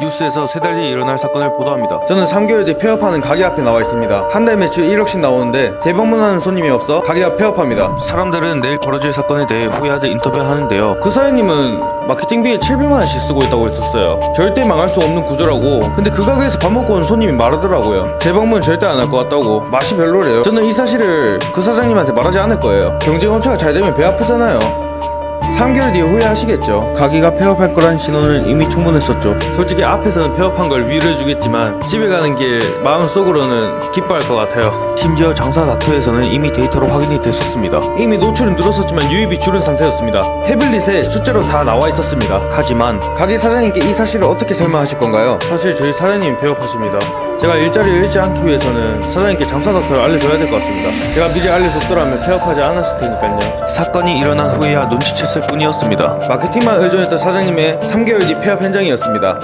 뉴스에서 세 달 뒤에 일어날 사건을 보도합니다. 저는 3개월 뒤 폐업하는 가게 앞에 나와 있습니다. 한 달 매출 1억씩 나오는데 재방문하는 손님이 없어 가게가 폐업합니다. 사람들은 내일 벌어질 사건에 대해 후회하듯 인터뷰하는데요. 그 사장님은 마케팅비에 700만 원씩 쓰고 있다고 했었어요. 절대 망할 수 없는 구조라고. 근데 그 가게에서 밥 먹고 온 손님이 말하더라고요. 재방문 절대 안 할 것 같다고. 맛이 별로래요. 저는 이 사실을 그 사장님한테 말하지 않을 거예요. 경제 검토가 잘 되면 배 아프잖아요. 3개월 뒤에 후회하시겠죠. 가게가 폐업할 거란 신호는 이미 충분했었죠. 솔직히 앞에서는 폐업한 걸 위로해주겠지만 집에 가는 길 마음속으로는 기뻐할 것 같아요. 심지어 장사 다투에서는 이미 데이터로 확인이 됐었습니다. 이미 노출은 늘었었지만 유입이 줄은 상태였습니다. 태블릿에 숫자로 다 나와 있었습니다. 하지만 가게 사장님께 이 사실을 어떻게 설명하실 건가요? 사실 저희 사장님 폐업하십니다. 제가 일자리를 잃지 않기 위해서는 사장님께 장사 닥터를 알려줘야 될 것 같습니다. 제가 미리 알려줬더라면 폐업하지 않았을 테니까요. 사건이 일어난 후에야 눈치챘을 뿐이었습니다. 마케팅만 의존했던 사장님의 3개월 뒤 폐업 현장이었습니다.